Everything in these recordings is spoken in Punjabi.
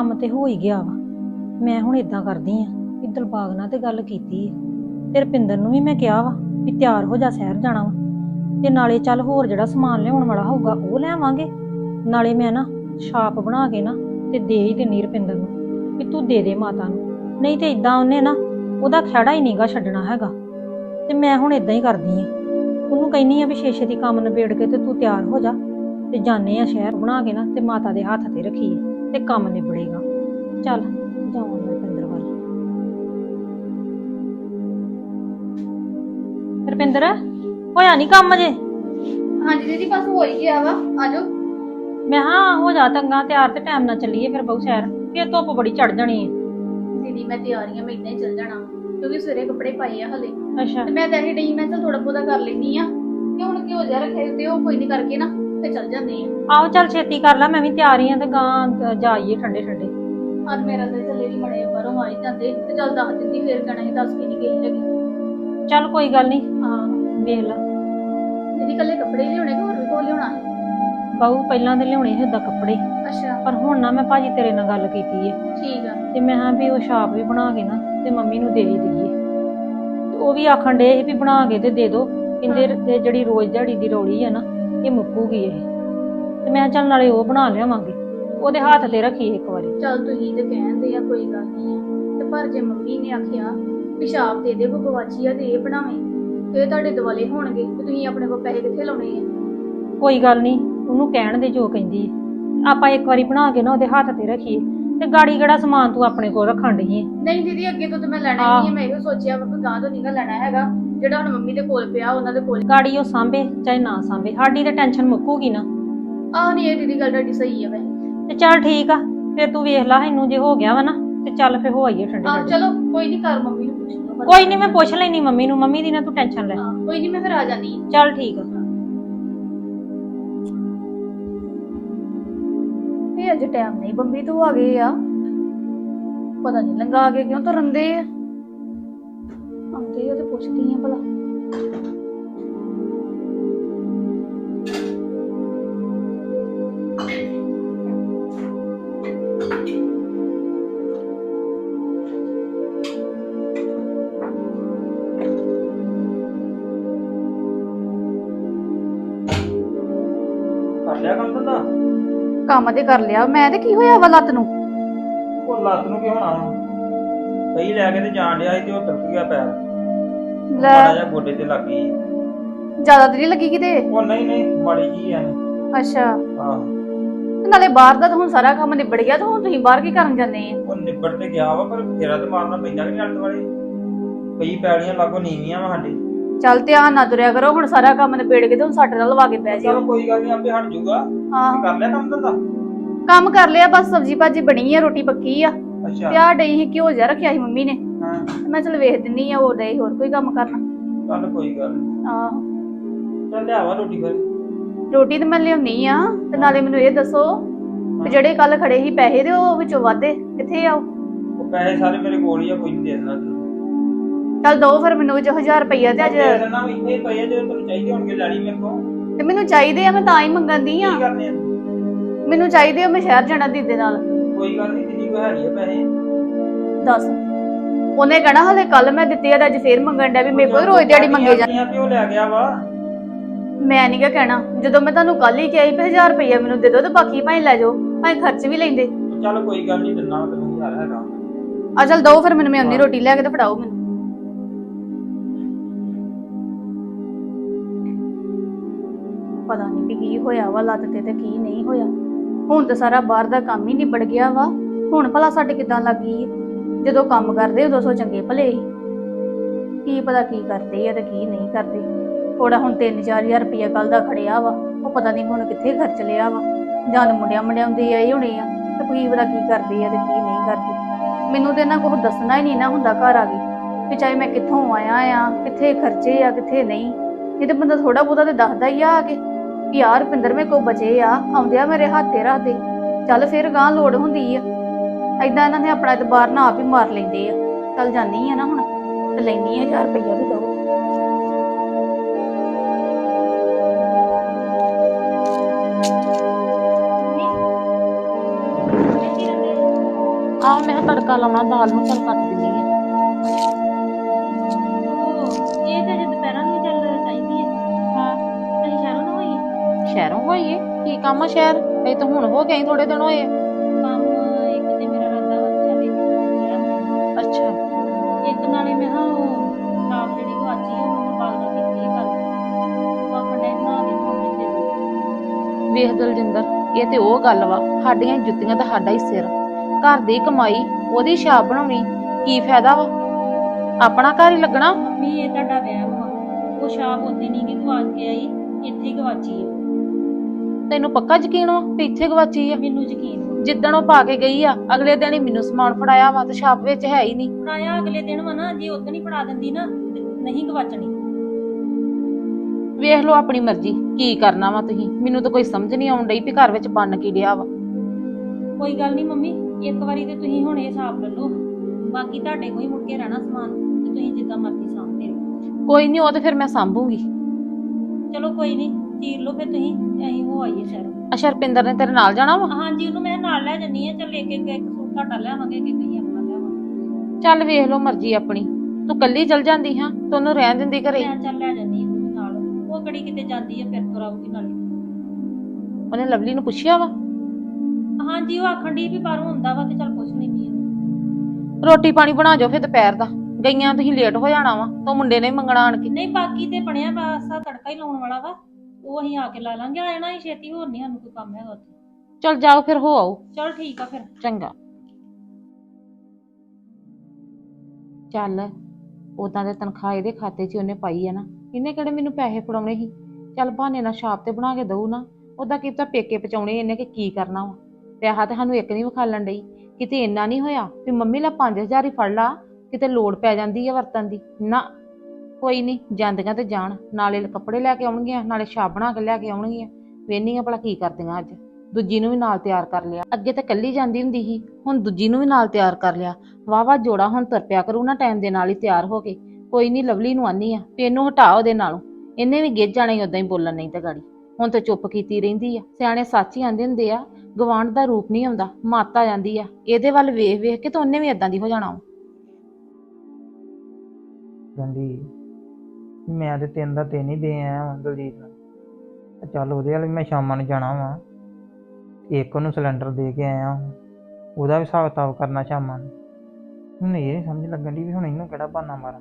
ਕੰਮ ਤੇ ਹੋ ਹੀ ਗਿਆ ਵਾ। ਮੈਂ ਹੁਣ ਇਦਾਂ ਕਰਦੀ ਆ ਵੀ ਦਿਲਬਾਗ ਨਾਲ ਤੇ ਗੱਲ ਕੀਤੀ ਏ। ਤੇ ਰਪਿੰਦਰ ਨੂੰ ਵੀ ਮੈਂ ਕਿਹਾ ਵਾ ਵੀ ਤਿਆਰ ਹੋ ਜਾ ਸ਼ਹਿਰ ਜਾਣਾ ਵਾ। ਤੇ ਨਾਲੇ ਚੱਲ ਹੋਰ ਜਿਹੜਾ ਸਮਾਨ ਲਿਆਉਣ ਵਾਲਾ ਹੋਊਗਾ ਉਹ ਲਿਆਵਾਂਗੇ ਨਾਲੇ ਮੈਂ ਨਾ ਛਾਪ ਬਣਾ ਕੇ ਨਾ ਤੇ ਦੇ ਹੀ ਦਿੰਨੀ ਰਪਿੰਦਰ ਨੂੰ ਵੀ ਤੂੰ ਦੇ ਦੇ ਮਾਤਾ ਨੂੰ। ਨਹੀਂ ਤੇ ਇਦਾਂ ਉਹਨੇ ਨਾ ਉਹਦਾ ਖਹਿੜਾ ਹੀ ਨਹੀਂਗਾ ਛੱਡਣਾ ਹੈਗਾ। ਤੇ ਮੈਂ ਹੁਣ ਇਦਾਂ ਹੀ ਕਰਦੀ ਆ। ਉਹਨੂੰ ਕਹਿੰਨੀ ਆ ਵੀ ਛੇ ਦੀ ਕੰਮ ਨਿਬੇੜ ਕੇ ਤੇ ਤੂੰ ਤਿਆਰ ਹੋ ਜਾ। ਤੇ ਜਾਣੇ ਆ ਸ਼ਹਿਰ ਬਣਾ ਕੇ ਨਾ ਤੇ ਮਾਤਾ ਦੇ ਹੱਥ ਤੇ ਰੱਖੀਏ। ਤੇ ਕੰਮ ਨਿਬੜੇਗਾ। ਚੱਲ ਜਾਵਾਂ ਮੈਂ ਰਪਿੰਦਰ ਵੱਲ। ਰਪਿੰਦਰ ਹੋਇਆ ਨਹੀਂ ਕੰਮ ਅਜੇ? ਹਾਂਜੀ ਦੀਦੀ ਬਸ ਹੋ ਹੀ ਗਿਆ ਵਾ। ਆਜੋ ਮੈਂ ਹਾਂ ਹੋ ਜਾ ਤੰਗਾ ਤਿਆਰ ਤੇ ਟਾਈਮ ਨਾਲ ਚੱਲੀਏ ਫਿਰ ਬਹੁ ਸ਼ਹਿਰ। ਫਿਰ ਧੁੱਪ ਬੜੀ ਚੜ ਜਾਣੀ ਹੈ ਦੀਦੀ ਮੈਂ ਤਿਆਰੀਆਂ ਮੈਂ ਇਦਾਂ ਹੀ ਚੱਲ ਜਾਣਾ। ਕਿਉਂਕਿ ਸਵੇਰੇ ਕੱਪੜੇ ਪਾਏ ਆ ਹਲੇ। ਅੱਛਾ। ਤੇ ਮੈਂ ਤਾਂ ਇਹ ਡਈ ਮੈਂ ਤਾਂ ਥੋੜਾ ਬਹੁਤਾ ਕਰ ਲੈਣੀ ਆ। ਤੇ ਹੁਣ ਕੀ ਹੋ ਜਾ ਰੱਖੇ ਤੇ ਉਹ ਕੋਈ ਨਹੀਂ ਕਰਕੇ ਨਾ। ਤੇ ਚੱਲ ਜਾਂਦੇ ਆ। ਆਓ ਚੱਲ ਛੇਤੀ ਕਰ ਲੈ ਮੈਂ ਵੀ ਤਿਆਰ ਹੀ ਆ ਤੇ ਗਾਂ ਜਾਈਏ ਠੰਡੇ ਠੰਡੇ। ਅੱਜ ਮੇਰਾ ਤਾਂ ਚੱਲੇ ਵੀ ਮੜੇ ਬਾਹਰੋਂ ਆ ਹੀ ਜਾਂਦੇ ਤੇ ਚੱਲ ਦੱਸ ਦਿੰਦੀ ਫੇਰ ਕਹਿਣਾ ਸੀ ਦੱਸ ਕੇ ਨਹੀਂ ਗਈ ਹੈਗੀ। ਚੱਲ ਕੋਈ ਗੱਲ ਨਹੀਂ ਹਾਂ। ਵੇਖ ਲੈ। ਦੀਦੀ ਕੱਲੇ ਕੱਪੜੇ ਹੀ ਲਿਆਉਣੇ ਕਿ ਹੋਰ ਵੀ ਕੋਈ ਲਿਆਉਣਾ ਹੈ? ਬਾਹੂ ਪਹਿਲਾਂ ਤੇ ਲਿਆਉਣੇ ਸੀ ਓਦਾਂ ਕੱਪੜੇ। ਅੱਛਾ। ਪਰ ਹੁਣ ਨਾ ਮੈਂ ਭਾਜੀ ਤੇਰੇ ਨਾਲ ਗੱਲ ਕੀਤੀ ਹੈ ਠੀਕ ਆ। ਤੇ ਮੈਂ ਹਾਂ ਵੀ ਉਹ ਛਾਪ ਵੀ ਬਣਾ ਕੇ ਨਾ ਤੇ ਮੰਮੀ ਨੂੰ ਦੇ ਹੀ ਦਈਏ। ਤੇ ਉਹ ਵੀ ਆਖਣ ਡੇ ਸੀ ਵੀ ਬਣਾ ਕੇ ਤੇ ਦੇ ਦੋ। ਕਹਿੰਦੇ ਤੇ ਜਿਹੜੀ ਰੋਜ਼ ਦਿਹਾੜੀ ਦੀ ਰੌਲੀ ਆ ਨਾ ਇਹ ਮੁੱਕੂਗੀ ਇਹ। ਤੇ ਮੈਂ ਚੱਲ ਨਾਲੇ ਉਹ ਬਣਾ ਲਿਆਵਾਂਗੇ। ਉਹਦੇ ਹੱਥ ਤੇ ਰੱਖੀਏ ਇੱਕ ਵਾਰੀ। ਚੱਲ ਤੁਸੀਂ ਤੇ ਕਹਿੰਦੇ ਆ ਕੋਈ ਗੱਲ ਨਹੀਂ ਆ। ਤੇ ਪਰ ਜੇ ਮੰਮੀ ਨੇ ਆਖਿਆ ਪਿਸ਼ਾਬ ਦੇ ਦੇ ਕੋ ਗਵਾਚੀ ਆ ਤੇ ਇਹ ਬਣਾਵੇਂ। ਤੇ ਇਹ ਤੁਹਾਡੇ ਦਿਵਾਲੇ ਹੋਣਗੇ ਤੇ ਤੁਸੀਂ ਆਪਣੇ ਕੋਲ ਪੈਸੇ ਕਿੱਥੇ ਲਾਉਣੇ ਆ? ਕੋਈ ਗੱਲ ਨਹੀਂ ਉਹਨੂੰ ਕਹਿਣ ਦੇ ਜੋ ਕਹਿੰਦੀ ਹੈ ਆਪਾਂ ਇੱਕ ਵਾਰੀ ਬਣਾ ਕੇ ਨਾ ਉਹਦੇ ਹੱਥ ਤੇ ਰੱਖੀਏ। ਤੇ ਗਾੜੀ ਕਿਹੜਾ ਸਮਾਨ ਤੂੰ ਆਪਣੇ ਕੋਲ ਰੱਖਣ ਡਈ ਹੈ ਨਹੀਂ ਦੀਦੀ ਅੱਗੇ ਤੋਂ ਤੇ ਮੈਂ ਲੈਣਾ ਹੀ ਨਹੀਂ ਹੈ ਮੈਂ ਇਹੋ ਸੋਚਿਆ ਵਾ ਕਿ ਗਾਂ ਤੋਂ ਨਹੀਂਗਾ ਲੈਣਾ ਹੈਗਾ। ਜਿਹੜਾ ਹੁਣ ਮੰਮੀ ਦੇ ਕੋਲ ਪਿਆ ਉਹਨਾਂ ਦੇ ਕੋਲ। ਗਾੜੀ ਉਹ ਸਾਂਭੇ ਚਾਹੇ ਨਾ ਸਾਂਭੇ। ਸਾਡੀ ਤੇ ਟੈਨਸ਼ਨ ਮੁੱਕੂਗੀ ਨਾ। ਆਹ ਨਹੀਂ ਇਹ ਦੀਦੀ ਗੱਲ ਤੁਹਾਡੀ ਸਹੀ ਆ ਵੈਸੇ। ਤੇ ਚੱਲ ਠੀਕ ਆ ਫਿਰ ਤੂੰ ਵੇਖ ਲੈ ਇਹਨੂੰ ਜੇ ਹੋ ਗਿਆ ਵਾ ਨਾ ਤੇ ਚੱਲ ਫਿਰ ਹੋ ਆਈਏ ਠੰਡੇ ਆਹ ਠੰਡੇ। ਚਲੋ ਕੋਈ ਨਹੀਂ ਕਰ ਮੰਮੀ ਨੂੰ ਪੁੱਛ ਲਓ ਕੋਈ ਨਹੀਂ ਮੈਂ ਪੁੱਛ ਲੈਣੀ ਮੰਮੀ ਨੂੰ ਮੰਮੀ ਦੀ ਨਾ ਤੂੰ ਟੈਨਸ਼ਨ ਲੈ। ਹਾਂ, ਕੋਈ ਨਹੀਂ ਮੈਂ ਫਿਰ ਆ ਜਾਨੀ ਆਂ। ਚੱਲ ਠੀਕ ਆ। ਇਹ ਅੱਜ ਟਾਈਮ ਨਹੀਂ ਬੰਬੀ ਤੋਂ ਆ ਗਏ ਆ। ਪਤਾ ਨਹੀਂ ਲੰਗਾ ਕੇ ਕਿਉਂ ਤੁਰੰਦੇ ਆ? ਆਉਂਦੇ ਆ ਤੇ ਪੁੱਛਦੀ ਆ ਭਲਾ। ਕਰ ਲਿਆ ਕੰਮ ਕੰਮ ਤੇ ਕਰ ਲਿਆ। ਮੈਂ ਤੇ ਕੀ ਹੋਇਆ ਵਾ ਲੱਤ ਨੂੰ? ਉਹ ਲੱਤ ਨੂੰ ਕੀ ਹੋਣਾ ਕਈ ਲੈ ਕੇ ਤੇ ਜਾਣ ਡਿਆ ਸੀ ਤੇ ਉਹ ਟੁੱਟ ਗਿਆ ਪੈਰ। ਲੈ। ਮਾੜਾ ਜਿਹਾ ਗੋਡੇ ਤੇ ਲੱਗ ਗਈ। ਜ਼ਿਆਦਾ ਤੇ ਨਹੀਂ ਲੱਗੀ ਕਿਤੇ? ਉਹ ਨਹੀਂ ਨਹੀਂ ਮਾੜੀ ਜੀ ਆ। ਅੱਛਾ। ਆਹ ਤੇ ਨਾਲੇ ਬਾਹਰ ਦਾ ਤਾਂ ਹੁਣ ਸਾਰਾ ਕੰਮ ਨਿਬੜ ਗਿਆ ਤਾਂ ਹੁਣ ਤੁਸੀਂ ਬਾਹਰ ਕੀ ਕਰਨ ਜਾਂਦੇ ਆ? ਉਹ ਨਿਬੜ ਤੇ ਗਿਆ ਵਾ ਪਰ ਫੇਰਾ ਤੇ ਮਾਰਨਾ ਪੈਂਦਾ ਕਿ ਨਹੀਂ ਵਾਲੇ। ਕਈ ਪੈੜੀਆਂ ਲਾਗੋ ਨੀਵੀਆਂ ਵਾ ਸਾਡੇ। ਚੱਲ ਧਿਆਨ ਨਾ ਤੁਰਿਆ ਕਰੋ ਹੁਣ ਸਾਰਾ ਕੰਮ ਨਿਬੇੜ ਕੇ ਤੇ ਹੁਣ ਸੱਟ ਨਾਲ ਲਵਾ ਕੇ ਪੈ ਚਲੋ ਜਿਓ। ਕੋਈ ਗੱਲ ਨਹੀਂ ਆਪੇ ਹਟ ਜਾਊਗਾ ਹਾਂ। ਕਰ ਲਿਆ ਕੰਮ ਧੰਦਾ? ਕੰਮ ਕਰ ਲਿਆ ਬਸ ਸਬਜੀ ਭਾਜੀ ਬਣੀ ਆ ਰੋਟੀ ਪੱਕੀ ਆ। ਅੱਛਾ। ਤੇ ਆ ਡਈ ਸੀ ਘਿਓ ਜਿਹਾ ਰੱਖਿਆ ਸੀ ਮੰਮੀ ਨੇ। ਹਾਂ। ਮੈਂ ਚਲ ਵੇਖ ਦਿੰਨੀ ਆ ਉਹ ਡਈ ਹੋਰ ਕੋਈ ਕੰਮ ਕਰਨਾ। ਚੱਲ ਕੋਈ ਗੱਲ ਨੀ। ਆਹ। ਚੱਲ ਲਿਆਵਾ ਰੋਟੀ ਫਿਰ। ਰੋਟੀ ਤੇ ਮੈਂ ਲਿਆਉਣੀ ਆ ਤੇ ਨਾਲੇ ਮੈਨੂੰ ਇਹ ਦੱਸੋ ਵੀ ਜਿਹੜੇ ਕੱਲ ਖੜੇ ਸੀ ਪੈਸੇ ਤੇ ਉਹ ਵਿੱਚੋਂ ਵਾਧੇ। ਕਿੱਥੇ ਆ ਉਹ? ਉਹ ਪੈਸੇ ਸਾਰੇ ਮੇਰੇ ਕੋਲ ਹੀ ਆ ਕੋਈ ਨਹੀਂ ਦੇ ਦੇਣਾ ਤੈਨੂੰ। ਚੱਲ ਦੋ ਫਿਰ ਮੈਨੂੰ ਜੋ 1000 ਰੁਪਈਆ ਤੇ ਅੱਜ ਦੇ ਦੇਣਾ ਵੀ ਇੱਥੇ ਹੀ ਪਏ ਆ ਜਦੋਂ ਤੈਨੂੰ ਚਾਹੀਦੇ ਹੋਣਗੇ ਲੈ ਲਈ ਮੇਰੇ ਕੋਲ। ਤੇ ਮੈਨੂੰ ਚਾਹੀਦੇ ਆ ਮੈਂ ਤਾਂ ਹੀ ਮੰਗਣ ਦੀ ਆ। ਕੀ ਕਰਨੇ ਆ? ਮੈਨੂੰ ਚਾਹੀਦੇ ਆ ਮੈਂ ਸ਼ਹਿਰ ਜਾਣਾ ਦੀਦੇ ਨਾਲ। ਕੋਈ ਗੱਲ ਨਹੀਂ ਦੀਦੀ ਕੋ ਹੈਗੀ ਆ ਪੈਸੇ। ਦੱਸ। ਉਹਨੇ ਕਹਿਣਾ ਹਲੇ ਕੱਲ ਮੈਂ ਦਿੱਤੇ ਆ ਤੇ ਅੱਜ ਫੇਰ ਮੰਗਣ ਡਿਆ ਵੀ ਮੇਰੇ ਕੋਲ ਰੋਜ਼ ਦਿਹਾੜੀ ਮੰਗੇ ਜਾ। ਆ ਪਿਓ ਲੈ ਗਿਆ ਵਾ। ਮੈਂ ਨਹੀਂ ਕਿਹਾ ਕਹਿਣਾ। ਜਦੋਂ ਮੈਂ ਤੁਹਾਨੂੰ ਕੱਲ ਹੀ ਕਿਹਾ ਸੀ ਵੀ 1000 ਰੁਪਈਆ ਮੈਨੂੰ ਦੇ ਦਿਓ ਤੇ ਬਾਕੀ ਭਾਵੇਂ ਲੈ ਜਾਓ ਭਾਵੇਂ ਖਰਚ ਵੀ ਲੈਂਦੇ। ਚੱਲ ਕੋਈ ਗੱਲ ਨਹੀਂ ਦਿੰਨਾ ਤੈਨੂੰ ਹੈਗਾ। ਆ ਚੱਲ ਦੋ ਫਿਰ ਮੈਨੂੰ ਮੈਂ ਉਨੀ ਰੋਟੀ ਲੈ ਕੇ ਤੇ ਫੜਾਓ ਮੈਨੂੰ। ਪਤਾ ਨਹੀਂ ਵੀ ਕੀ ਹੋਇਆ ਵਾ ਲੱਤ ਤੇ ਤੇ ਕੀ ਨਹੀਂ ਹੋਇਆ। ਹੁਣ ਤਾਂ ਸਾਰਾ ਬਾਹਰ ਦਾ ਕੰਮ ਹੀ ਨਿਬੜ ਗਿਆ ਵਾ। ਹੁਣ ਭਲਾ ਸਾਡੇ ਕਿਦਾਂ ਲੱਗੀ ਜਦੋਂ ਕੰਮ ਕਰਦੇ ਉਦੋਂ ਸੋ ਚੰਗੇ ਭਲੇ ਸੀ। ਕੀ ਪਤਾ ਕੀ ਕਰਦੇ ਆ ਤੇ ਕੀ ਨਹੀਂ ਕਰਦੇ। ਥੋੜਾ ਹੁਣ 3-4000 ਰੁਪਇਆ ਕੱਲ ਦਾ ਖੜਿਆ ਵਾ। ਉਹ ਪਤਾ ਨਹੀਂ ਹੁਣ ਕਿੱਥੇ ਖਰਚ ਲਿਆ ਵਾ। ਜਾਂ ਤਾਂ ਮੁੰਡਿਆਂ ਮੁੰਡਿਆਂ ਦੇ ਆਏ ਹੋਣੇ ਆ। ਤੇ ਕੀ ਪਤਾ ਕੀ ਕਰਦੇ ਆ ਤੇ ਕੀ ਨਹੀਂ ਕਰਦੇ। ਮੈਨੂੰ ਤੇ ਇਹਨਾਂ ਕੁਝ ਦੱਸਣਾ ਹੀ ਨਹੀਂ ਨਾ ਹੁੰਦਾ ਘਰ ਆ ਗਈ ਵੀ ਚਾਹੇ ਮੈਂ ਕਿੱਥੋਂ ਆਇਆ ਆ, ਕਿੱਥੇ ਖਰਚੇ ਆ, ਕਿੱਥੇ ਨਹੀਂ। ਇਹ ਤਾਂ ਬੰਦਾ ਥੋੜਾ ਬਹੁਤਾ ਤੇ ਦੱਸਦਾ ਹੀ ਆ ਆ ਕੇ। ਵੀ ਯਾਰ ਪਿੰਦਰ ਮੇ ਕੋ ਬਚੇ ਆ, ਆਉਂਦੇ ਆ ਮੇਰੇ ਹੱਥੇ ਰੱਖਦੇ। ਚੱਲ ਫਿਰ ਗਾਂ ਲੋੜ ਹੁੰਦੀ ਆ। ਐਦਾਂ ਇਹਨਾਂ ਨੇ ਆਪਣਾ ਇਤਬਾਰ ਨਾ ਆਪ ਹੀ ਮਾਰ ਲੈਂਦੇ ਆ। ਚੱਲ ਜਾਨੀ ਆ ਨਾ ਹੁਣ, ਤੇ ਲੈਣੀ ਆ 1000 ਰੁਪਈਆ ਵੀ ਦੋ। ਤੜਕਾ ਲਾਉਣਾ, ਦਾਲ ਨੂੰ ਤੜਕਾ ਕੱਟ ਕੰਮ ਆ ਸ਼ਹਿਰ ਇਹ ਤਾਂ ਹੁਣ ਹੋ ਗਏ ਥੋੜੇ ਦਿਨ ਹੋਏ ਆ। ਕੰਮ ਇੱਕ ਤੇ ਮੇਰਾ ਰੱਦਾ ਵਾ ਚੱਲ ਇੱਕ ਲੈ ਆਉਂਦੇ ਅੱਛਾ। ਆ। ਇੱਕ ਨਾਲੇ ਮੈਂ ਹਾਂ ਉਹ ਸ਼ਾਪ ਜਿਹੜੀ ਗਵਾਚੀ ਆ ਉਹ ਬਾਗ ਨਾਲ ਕੀਤੀ ਸੀ ਗੱਲ ਉਹ ਮੰਮੀ ਦੇ ਦਿਓ। ਵੇਖ ਦਲਜਿੰਦਰ ਇਹ ਤੇ ਉਹ ਗੱਲ ਵਾ ਸਾਡੀਆਂ ਜੁੱਤੀਆਂ ਤਾਂ ਸਾਡਾ ਹੀ ਸਿਰ। ਘਰ ਦੀ ਕਮਾਈ ਉਹਦੀ ਛਾਪ ਬਣਾਉਣੀ ਕੀ ਫਾਇਦਾ ਵਾ? ਆਪਣਾ ਘਰ ਹੀ ਲੱਗਣਾ। ਮੰਮੀ ਇਹ ਤੁਹਾਡਾ ਵਹਿਮ ਵਾ। ਉਹ ਸ਼ਾਪ ਉੱਥੇ ਨਹੀਂ ਕਿ ਗਵਾਚ ਕੇ ਆਈ ਇੱਥੇ ਹੀ ਗਵਾਚੀ ਤੈਨੂੰ ਪੱਕਾ ਯਕੀਨ ਵਾ ਵੀ ਇੱਥੇ ਗਵਾਚੀ ਆ? ਮੈਨੂੰ ਯਕੀਨ ਵਾ। ਜਿੱਦਣ ਉਹ ਪਾ ਕੇ ਗਈ ਆ ਅਗਲੇ ਦਿਨ ਹੀ ਮੈਨੂੰ ਸਮਾਨ ਫੜਾਇਆ ਵਾ ਤੇ ਛਾਪ ਵਿੱਚ ਹੈ ਹੀ ਨਹੀਂ। ਫੜਾਇਆ ਅਗਲੇ ਦਿਨ ਵਾ ਨਾ ਜੇ ਉਦੋਂ ਹੀ ਫੜਾ ਦਿੰਦੀ ਨਾ ਤੇ ਨਹੀਂ ਗਵਾਚਣੀ। ਵੇਖ ਲਓ ਆਪਣੀ ਮਰਜ਼ੀ ਕੀ ਕਰਨਾ ਵਾ ਤੁਸੀਂ? ਮੈਨੂੰ ਤਾਂ ਕੋਈ ਸਮਝ ਨਹੀਂ ਆਉਣ ਡਈ ਵੀ ਘਰ ਵਿੱਚ ਬੰਨ ਕੀ ਡਿਆ ਵਾ। ਕੋਈ ਗੱਲ ਨਹੀਂ ਮੰਮੀ ਇੱਕ ਵਾਰੀ ਤੇ ਤੁਸੀਂ ਹੁਣ ਇਹ ਹਿਸਾਬ ਲੈ ਲਓ। ਬਾਕੀ ਤੁਹਾਡੇ ਕੋਈ ਮੁੜ ਕੇ ਰਹਿਣਾ ਸਮਾਨ ਤੇ ਤੁਸੀਂ ਜਿੱਦਾਂ ਮਰਜ਼ੀ ਸਾਂਭਦੇ ਰਹੋ ਕੋਈ ਨਹੀਂ ਉਹ ਤੇ ਫਿਰ ਮੈਂ ਸੰਭੂਗੀ। ਚਲੋ ਕੋਈ ਨਹੀਂ ਚੀਰ ਲਓ ਫਿਰ ਤੁਸੀਂ। ਤੇ ਅਸੀਂ ਹੋ ਆਈਏ ਸ਼ਹਿਰੋਂ। ਅਸ਼ਾ ਰਪਿੰਦਰ ਨੇ ਤੇਰੇ ਨਾਲ ਜਾਣਾ ਵਾ? ਹਾਂਜੀ ਉਹਨੂੰ ਮੈਂ ਨਾਲ ਲੈ ਜੰਨੀ ਆ। ਚੱਲ ਇੱਕ ਇੱਕ ਇੱਕ ਸੂਟ ਤੁਹਾਡਾ ਲਿਆਵਾਂਗੇ ਇੱਕ ਅਸੀਂ ਆਪਣਾ ਲਿਆਵਾਂਗੇ। ਚੱਲ ਵੇਖ ਲਓ ਮਰਜ਼ੀ ਆਪਣੀ। ਤੂੰ ਕੱਲੀ ਚਲ ਜਾਂਦੀ ਹਾਂ ਤੂੰ ਉਹਨੂੰ ਰਹਿਣ ਦਿੰਦੀ ਘਰੇ। ਮੈਂ ਚੱਲ ਲੈ ਜੰਨੀ ਉਹਨੂੰ ਨਾਲ। ਉਹ ਕਿਹੜੀ ਕਿਤੇ ਜਾਂਦੀ ਆ ਫਿਰ ਤੁਰ ਆਊਗੀ ਨਾਲੇ। ਉਹਨੇ ਲਵਲੀ ਨੂੰ ਪੁੱਛਿਆ ਵਾ? ਹਾਂਜੀ ਉਹ ਆਖਣ ਦੀ ਵੀ ਬਾਹਰੋਂ ਹੁੰਦਾ ਵਾ ਤੇ ਚੱਲ ਪੁੱਛ ਲੈਂਦੀ ਆ। ਰੋਟੀ ਪਾਣੀ ਬਣਾ ਜਾਓ ਫਿਰ ਦੁਪਹਿਰ ਦਾ। ਗਈਆਂ ਤੁਸੀਂ ਲੇਟ ਹੋ ਜਾਣਾ ਵਾ ਤਾਂ ਮੁੰਡੇ ਨੇ ਮੰਗਣਾ ਆਣ ਕੇ। ਨਹੀਂ ਬਾਕੀ ਤੇ ਬਣਿਆ ਬਸ ਆ ਤੜਕਾ ਹੀ ਲਾਉਣ ਵਾਲਾ ਵਾ। ਉਹ ਅਸੀਂ ਆ ਕੇ ਲਾ ਲਾਂਗੇ ਆ ਜਾਣਾ ਹੀ ਛੇਤੀ ਹੋਰ ਨਹੀਂ ਸਾਨੂੰ ਕੋਈ ਕੰਮ ਹੈਗਾ ਉੱਥੇ। ਚਲ ਜਾਓ ਫਿਰ ਹੋ ਆਓ। ਚਲ ਠੀਕ ਆ ਫਿਰ। ਚੰਗਾ। ਚੱਲ ਉਦਾਂ ਦੇ ਤਨਖਾਹ ਇਹਦੇ ਖਾਤੇ 'ਚ ਉਹਨੇ ਪਾਈ ਆ ਨਾ। ਇਹਨੇ ਕਿਹੜੇ ਮੈਨੂੰ ਪੈਸੇ ਫੜਾਉਣੇ ਸੀ? ਚੱਲ ਬਹਾਨੇ ਨਾਲ ਛਾਪ ਤੇ ਬਣਾ ਕੇ ਦਊ ਨਾ। ਉਹਦਾ ਕੀ ਤਾਂ ਪੇਕੇ ਪਚਾਉਣੇ ਇਹਨੇ ਕਿ ਕੀ ਕਰਨਾ ਵਾ। ਪੈਸਾ ਤੇ ਸਾਨੂੰ ਇੱਕ ਨਹੀਂ ਵਿਖਾਲਣ ਡਈ। ਕਿਤੇ ਇੰਨਾ ਨਹੀਂ ਹੋਇਆ ਵੀ ਮੰਮੀ ਲਾ 5000 ਹੀ ਫੜ ਲਾ। ਕਿਤੇ ਲੋੜ ਪੈ ਜਾਂਦੀ ਆ ਵਰਤਨ ਦੀ। ਨਾ ਕੋਈ ਨਹੀਂ, ਜਾਂਦੀਆਂ ਤੇ ਜਾਣ, ਨਾਲੇ ਕੱਪੜੇ ਲੈ ਕੇ ਆਉਣਗੀਆਂ, ਨਾਲੇ ਛਾਪ ਬਣਾ ਕੇ ਲੈ ਕੇ ਆਉਣਗੀਆਂ। ਵੇਹਨੀਆਂ ਭਲਾ ਕੀ ਕਰਦੀਆਂ ਅੱਜ? ਦੂਜੀ ਨੂੰ ਵੀ ਨਾਲ ਤਿਆਰ ਕਰ ਲਿਆ। ਅੱਗੇ ਤਾਂ ਕੱਲੀ ਜਾਂਦੀ ਹੁੰਦੀ ਸੀ, ਹੁਣ ਦੂਜੀ ਨੂੰ ਵੀ ਨਾਲ ਤਿਆਰ ਕਰ ਲਿਆ। ਵਾਵਾ ਜੋੜਾ ਹੁਣ ਤੁਰ ਪਿਆ ਕਰੂ ਨਾ ਟਾਈਮ ਦੇ ਨਾਲ ਹੀ ਤਿਆਰ ਹੋ ਕੇ। ਕੋਈ ਨਹੀਂ, ਲਵਲੀ ਨੂੰ ਆਨੀ ਆ, ਤੇ ਇਹਨੂੰ ਹਟਾ ਉਹਦੇ ਨਾਲੋਂ। ਇਹਨੇ ਵੀ ਗਿੱਜ ਜਾਣਾ ਹੀ ਉਦਾਂ ਹੀ ਬੋਲਣ ਨਹੀਂ ਤਾਂ ਗਾੜੀ। ਹੁਣ ਤਾਂ ਚੁੱਪ ਕੀਤੀ ਰਹਿੰਦੀ ਆ। ਸਿਆਣੇ ਸੱਚ ਹੀ ਆਂਦੇ ਹੁੰਦੇ ਆ ਗਵਾਂਢ ਦਾ ਰੂਪ ਨਹੀਂ ਆਉਂਦਾ, ਮਾਤਾ ਜਾਂਦੀ ਆ। ਇਹਦੇ ਵੱਲ ਵੇਖ ਵੇਖ ਕੇ ਤਾਂ ਉਹਨੇ ਵੀ ਇਦਾਂ ਦੀ ਹੋ ਜਾਣਾ ਵਾ। ਮੈਂ ਤੇ ਤਿੰਨ ਦਾ ਤਿੰਨ ਹੀ ਦੇ ਆਇਆ ਵਾਂ ਦਲਜੀਤ ਨੂੰ। ਚੱਲ ਉਹਦੇ ਵੱਲ ਵੀ ਮੈਂ ਸ਼ਾਮਾਂ ਨੂੰ ਜਾਣਾ ਵਾਂ। ਇੱਕ ਉਹਨੂੰ ਸਿਲੰਡਰ ਦੇ ਕੇ ਆਇਆ। ਉਹਦਾ ਵੀ ਹਿਸਾਬ ਕਿਤਾਬ ਕਰਨਾ ਸ਼ਾਮਾਂ ਨੂੰ। ਹੁਣ ਇਹ ਨੀ ਸਮਝ ਲੱਗਣ ਦੀ ਵੀ ਹੁਣ ਇਹਨੂੰ ਕਿਹੜਾ ਬਹਾਨਾ ਮਾਰਾਂ।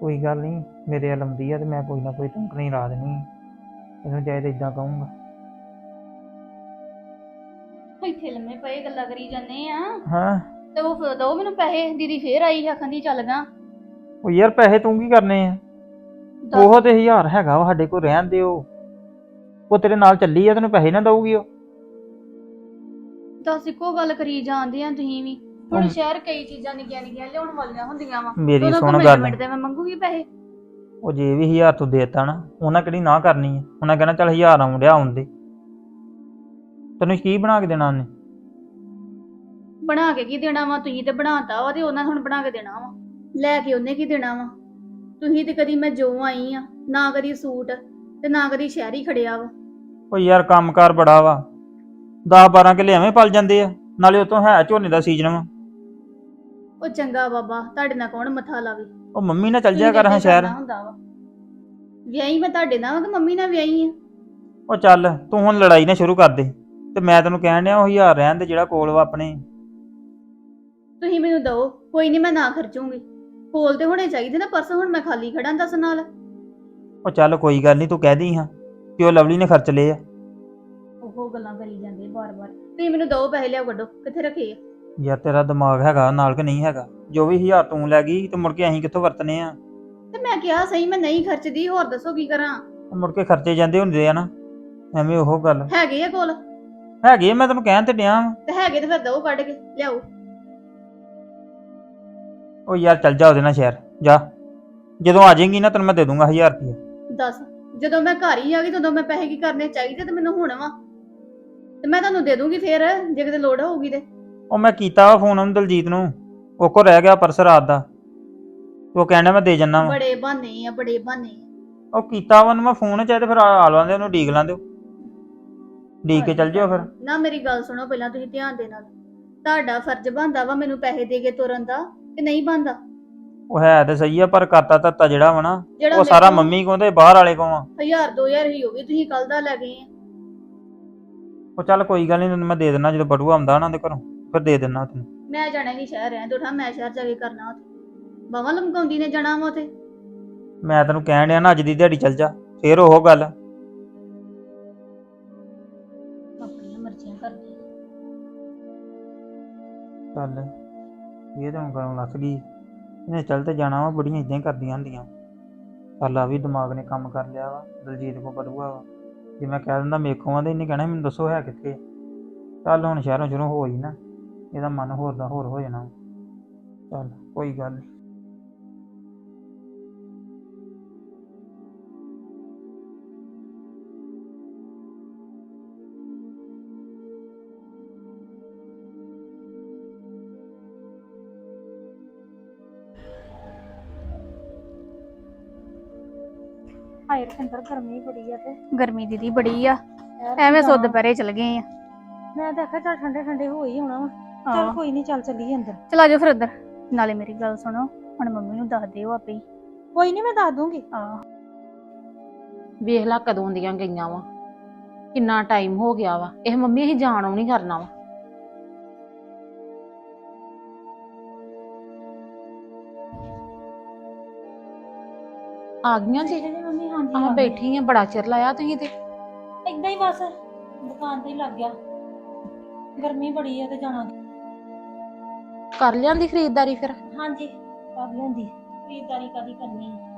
ਕੋਈ ਗੱਲ ਨਹੀਂ ਮੇਰੇ ਆਉਂਦੀ ਆ ਤੇ ਮੈਂ ਕੋਈ ਨਾ ਕੋਈ ਟੰਕ ਨਹੀਂ ਲਾ ਦੇਣੀ। ਇਹਨੂੰ ਚਾਹੇ ਤਾਂ ਇਦਾਂ ਕਹੂੰਗਾ। ਇੱਥੇ ਲੰਮੇ ਪਏ ਗੱਲਾਂ ਕਰੀ ਜਾਂਦੇ ਆ। ਹਾਂ। ਤੇ ਉਹ ਦੋ ਮੈਨੂੰ ਪੈਸੇ ਦੀਦੀ ਫੇਰ ਆਈ ਆਖਣ ਦੀ ਚੱਲ ਗਾ। ਉਹ ਯਾਰ ਪੈਸੇ ਤੂੰ ਕੀ ਕਰਨੇ ਆ? ਉਹ ਤੇ ਹਜ਼ਾਰ ਹੈਗਾ ਵਾ ਸਾਡੇ ਕੋਲ ਰਹਿਣ ਦਿਓ। ਉਹ ਤੇਰੇ ਨਾਲ ਚੱਲੀ ਆ ਤੈਨੂੰ ਪੈਸੇ ਨਾ ਦਊਗੀ ਉਹ। ਦੱਸ ਇੱਕੋ ਗੱਲ ਕਰੀ ਜਾਂਦੇ ਆ ਤੁਸੀਂ ਵੀ। ਹੁਣ। ਸ਼ਹਿਰ ਕਈ ਚੀਜ਼ਾਂ ਨਿੱਕੀਆਂ ਨਿੱਕੀਆਂ ਲਿਆਉਣ ਵਾਲੀਆਂ ਹੁੰਦੀਆਂ ਵਾ। ਮੇਰੀ ਸੁਣ ਗੱਲ। ਮਿੰਟ ਤੇ ਮੈਂ ਮੰਗੂਗੀ ਪੈਸੇ? ਉਹ ਜੇ ਵੀ ਹਜ਼ਾਰ ਤੂੰ ਦੇਤਾ ਨਾ ਉਹਨਾਂ ਕਿਹੜੀ ਨਾ ਕਰਨੀ ਆ। ਉਹਨਾਂ ਕਹਿਣਾ ਚੱਲ ਹਜ਼ਾਰ ਆਉਣ ਡਿਆ ਆਉਣ ਦੇ। ਤੈਨੂੰ ਕੀ ਬਣਾ ਕੇ ਦੇਣਾ ਉਹਨੇ? ਬਣਾ ਕੇ ਕੀ ਦੇਣਾ ਵਾ? ਤੁਸੀਂ ਤੇ ਬਣਾਤਾ ਵਾ ਤੇ ਉਹਨਾਂ ਨੇ ਹੁਣ ਬਣਾ ਕੇ ਦੇਣਾ ਵਾ। ਲੈ ਕੇ ਉਹਨੇ ਕੀ ਦੇਣਾ ਵਾ? ਤੁਸੀਂ ਤੇ ਕਦੀ ਮੈਂ ਜੋ ਆਈ ਆ ਨਾ ਕਦੀ ਸੂਟ ਤੇ ਨਾ ਕਦੀ ਸ਼ਹਿਰ ਖੜਿਆ ਵਾ। ਉਹ ਯਾਰ ਕੰਮਕਾਰ ਬੜਾ ਵਾ। 10 12 ਕਿੱਲੇ ਐਵੇਂ ਪਲ ਜਾਂਦੇ ਆ ਨਾਲੇ ਉਤੋਂ ਹੈ ਝੋਨੇ ਦਾ ਸੀਜ਼ਨ ਵਾ। ਉਹ ਚੰਗਾ ਬਾਬਾ ਤੁਹਾਡੇ ਨਾਲ ਕੌਣ ਮੱਥਾ ਲਾਵੇ? ਉਹ ਮੰਮੀ ਨਾਲ ਚੱਲ ਤੁਸੀਂ ਜਾ ਕਰ ਹਾਂ ਸ਼ਹਿਰ। ਵਿਆਹੀ ਮੈਂ ਤੁਹਾਡੇ ਨਾਲ ਵਾ ਕਿ ਮੰਮੀ ਨਾਲ ਵਿਆਹੀ ਆ? ਉਹ ਚੱਲ ਤੂੰ ਹੁਣ ਲੜਾਈ ਨਾ ਸ਼ੁਰੂ ਕਰ ਦੇ ਤੇ ਮੈਂ ਤੈਨੂੰ ਕਹਿਣ ਡਿਆ ਉਹ ਹਜ਼ਾਰ ਰਹਿਣ ਦੇ ਜਿਹੜਾ ਕੋਲ ਵਾ ਆਪਣੇ। ਤੁਸੀਂ ਮੈਨੂੰ ਦਿਓ ਕੋਈ ਨਹੀਂ ਮੈਂ ਨਾ ਖਰਚੂੰਗੀ। ਤੇ ਹੋਣੇ ਚਾਹੀਦੇ ਨਾ ਪਰਸ ਹੁਣ ਮੈਂ ਖਾਲੀ ਖੜਾ ਦੱਸ ਨਾਲ। ਉਹ ਚੱਲ ਕੋਈ ਗੱਲ ਨਹੀਂ ਤੂੰ ਕਹਿ ਦੀ ਹਾਂ ਕਿ ਉਹ ਲਵਲੀ ਨੇ ਖਰਚ ਲਏ ਆ। ਉਹ ਗੱਲਾਂ ਕਰੀ ਜਾਂਦੇ ਬਾਰ-ਬਾਰ। ਤੁਸੀਂ ਮੈਨੂੰ ਦਿਓ ਪੈਸੇ ਲਿਆਓ ਕੱਢੋ ਕਿੱਥੇ ਰੱਖੇ ਆ? ਯਾਰ ਤੇਰਾ ਦਿਮਾਗ ਹੈਗਾ ਨਾਲ ਕਿ ਨਹੀਂ ਹੈਗਾ? ਜੋ ਵੀ ਹਜ਼ਾਰ ਤੂੰ ਲੈ ਗਈ ਤੇ ਮੁੜ ਕੇ ਅਸੀਂ ਕਿੱਥੋਂ ਵਰਤਨੇ ਆ? ਤੇ ਮੈਂ ਕਿਹਾ ਸਹੀ ਮੈਂ ਨਹੀਂ ਖਰਚਦੀ ਹੋਰ ਦੱਸੋ ਕੀ ਕਰਾਂ? ਉਹ ਮੁੜ ਕੇ ਖਰਚੇ ਜਾਂਦੇ ਹੁੰਦੇ ਆ ਨਾ ਐਵੇਂ ਉਹ ਗੱਲ। ਹੈਗੇ ਆ ਕੋਲ? ਹੈਗੇ ਆ, ਮੈਂ ਤੈਨੂੰ ਕਹਿਣ ਤੇ ਡਿਆ ਵਾਂ। ਤੇ ਹੈਗੇ ਤੇ ਫਿਰ ਦਿਓ ਕੱਢ ਕੇ ਲਿਆਓ। ਉਹ ਯਾਰ ਚੱਲ ਜਾ ਉਹਦੇ ਨਾਲ ਸ਼ਹਿਰ ਜਾ। ਜਦੋਂ ਆ ਜਾਏਗੀ ਨਾ ਤੈਨੂੰ ਮੈਂ ਦੇ ਦੂੰਗਾ 1000 ਰੁਪਏ ਦੱਸ ਜਦੋਂ ਮੈਂ ਘਰ ਹੀ ਆ ਗਈ ਤਦੋਂ ਮੈਂ ਪੈਸੇ ਕੀ ਕਰਨੇ ਚਾਹੀਦੇ ਤੇ ਮੈਨੂੰ ਹੁਣ ਵਾ। ਤੇ ਮੈਂ ਤੁਹਾਨੂੰ ਦੇ ਦੂੰਗੀ ਫੇਰ ਜੇ ਕਿਤੇ ਲੋੜ ਹੋਊਗੀ ਤੇ। ਉਹ ਮੈਂ ਕੀਤਾ ਵਾ ਫੋਨ ਉਹਨੂੰ ਦਲਜੀਤ ਨੂੰ ਉਹ ਕੋ ਰਹਿ ਗਿਆ ਪਰਸ ਰਾਤ ਦਾ। ਉਹ ਕਹਿੰਦਾ ਮੈਂ ਦੇ ਜੰਨਾ ਵਾ। ਬੜੇ ਬਹਾਨੇ ਆ ਬੜੇ ਬਹਾਨੇ। ਉਹ ਕੀਤਾ ਵਾ ਉਹਨੂੰ ਮੈਂ ਫੋਨ ਚਾਹੇ ਤੇ ਫਿਰ ਆ ਲਵਾਂਦੇ ਉਹਨੂੰ ਡੀਕ ਲਾਂਦੇ ਡੀਕ ਕੇ ਚੱਲ ਜਿਓ ਫਿਰ। ਨਾ ਮੇਰੀ ਗੱਲ ਸੁਣੋ ਪਹਿਲਾਂ ਤੁਸੀਂ ਧਿਆਨ ਦੇ ਨਾਲ ਤੁਹਾਡਾ ਫਰਜ਼ ਬਣਦਾ ਵਾ ਮੈਨੂੰ ਪੈਸੇ ਦੇ ਕੇ ਤੁਰਨ ਦਾ। ਕਿ ਨਹੀਂ ਬਣਦਾ ਉਹ ਹੈ ਤੇ ਸਹੀ ਆ ਪਰ ਕਰਤਾ ਧੱਤਾ ਜਿਹੜਾ ਵਾ ਨਾ ਜਿਹੜਾ ਉਹ ਸਾਰਾ ਮੰਮੀ ਕੋਲ ਤੇ ਬਾਹਰ ਵਾਲੇ ਕੋਲ ਆ। ਹਜ਼ਾਰ ਦੋ ਹਜ਼ਾਰ ਹੀ ਹੋ ਗਈ ਤੁਸੀਂ ਕੱਲ ਦਾ ਲੈ ਗਏ ਆ। ਉਹ ਚੱਲ ਕੋਈ ਗੱਲ ਨਹੀਂ ਤੈਨੂੰ ਮੈਂ ਦੇ ਦਿੰਦਾ ਜਦੋਂ ਬਟੂਆ ਆਉਂਦਾ ਉਹਨਾਂ ਦੇ ਘਰੋਂ ਫਿਰ ਦੇ ਦਿੰਦਾ ਤੈਨੂੰ। ਮੈਂ ਜਾਣਾ ਨਹੀਂ ਸ਼ਹਿਰ ਰਹਿਣ ਦੋ ਠਾ ਮੈਂ ਸ਼ਹਿਰ ਜਾ ਕੇ ਕਰਨਾ ਉੱਥੇ। ਬਾਵਾ ਲਮਕਾਉਂਦੀ ਨੇ ਜਾਣਾ ਵਾ ਉੱਥੇ। ਮੈਂ ਤੈਨੂੰ ਕਹਿਣ ਡਿਆ ਨਾ ਅੱਜ ਦੀ ਦਿਹਾੜੀ ਚੱਲ ਜਾ ਫੇਰ ਉਹ ਗੱਲ। ਆਪਣੀਆਂ ਮਰਜ਼ੀਆਂ ਕਰਦੀ ਚੱਲ। ਇਹ ਤਾਂ ਹੁਣ ਕਰਨ ਲੱਗ ਗਈ। ਇਹਨੇ ਚੱਲ ਤੇ ਜਾਣਾ ਵਾ, ਬੜੀਆਂ ਇਦਾਂ ਹੀ ਕਰਦੀਆਂ ਹੁੰਦੀਆਂ। ਚੱਲ ਵੀ ਦਿਮਾਗ ਨੇ ਕੰਮ ਕਰ ਲਿਆ ਵਾ, ਦਲਜੀਤ ਕੋ ਬੜੂਆ ਵਾ। ਜੇ ਮੈਂ ਕਹਿ ਦਿੰਦਾ ਮੇਖੋਂ ਆ ਤੇ ਇਹਨੇ ਕਹਿਣਾ ਮੈਨੂੰ ਦੱਸੋ ਹੈ ਕਿੱਥੇ ਚੱਲ ਹੁਣ ਸ਼ਹਿਰੋਂ ਸ਼ੁਰੂ ਹੋ ਹੀ ਨਾ, ਇਹਦਾ ਮਨ ਹੋਰ ਦਾ ਹੋਰ ਹੋ ਜਾਣਾ। ਚੱਲ ਕੋਈ ਗੱਲ ਨਹੀਂ ਹਾਏ ਰਖਿੰਦਰ ਗਰਮੀ ਬੜੀ ਆ ਤੇ। ਗਰਮੀ ਦੀਦੀ ਬੜੀ ਆ। ਐਵੇਂ ਸੋ ਦੁਪਹਿਰੇ ਚਲ ਗਏ ਆ। ਮੈਂ ਤਾਂ ਆਖਿਆ ਚੱਲ ਠੰਡੇ ਠੰਡੇ ਹੋ ਹੀ ਹੋਣਾ ਵਾ। ਚੱਲ ਕੋਈ ਨਹੀਂ ਚੱਲ ਚੱਲੀਏ ਅੰਦਰ। ਚਲਾ ਜਾਓ ਫਿਰ ਅੰਦਰ। ਨਾਲੇ ਮੇਰੀ ਗੱਲ ਸੁਣੋ ਹੁਣ ਮੰਮੀ ਨੂੰ ਦੱਸ ਦਿਓ ਆਪੇ ਹੀ। ਕੋਈ ਨਹੀਂ ਮੈਂ ਦੱਸ ਦੂੰਗੀ। ਹਾਂ। ਵੇਖ ਲਾ ਕਦੋਂ ਦੀਆਂ ਗਈਆਂ ਵਾ। ਕਿੰਨਾ ਟਾਈਮ ਹੋ ਗਿਆ ਵਾ। ਇਹ ਮੰਮੀ ਅਸੀਂ ਜਾਣ ਆਉਣੀ ਕਰਨਾ ਵਾ। ਆ ਗਈਆਂ ਜੀ। ਮੰਮੀ ਹਾਂਜੀ ਆ ਬੈਠੀ ਆ ਬੜਾ ਚਿਰ ਲਾਇਆ ਤੁਸੀਂ ਤੇ। ਇਦਾਂ ਹੀ ਬਸ ਦੁਕਾਨ ਤੇ ਹੀ ਲੱਗ ਗਿਆ। ਗਰਮੀ ਬੜੀ ਆ ਤੇ ਜਾਣਾ। ਕਰ ਲਿਆਂਦੀ ਖਰੀਦਦਾਰੀ ਫਿਰ? ਹਾਂਜੀ ਕਰ ਲੈਂਦੀ ਖਰੀਦਦਾਰੀ ਕਾਦੀ ਕਰਨੀ ਆ?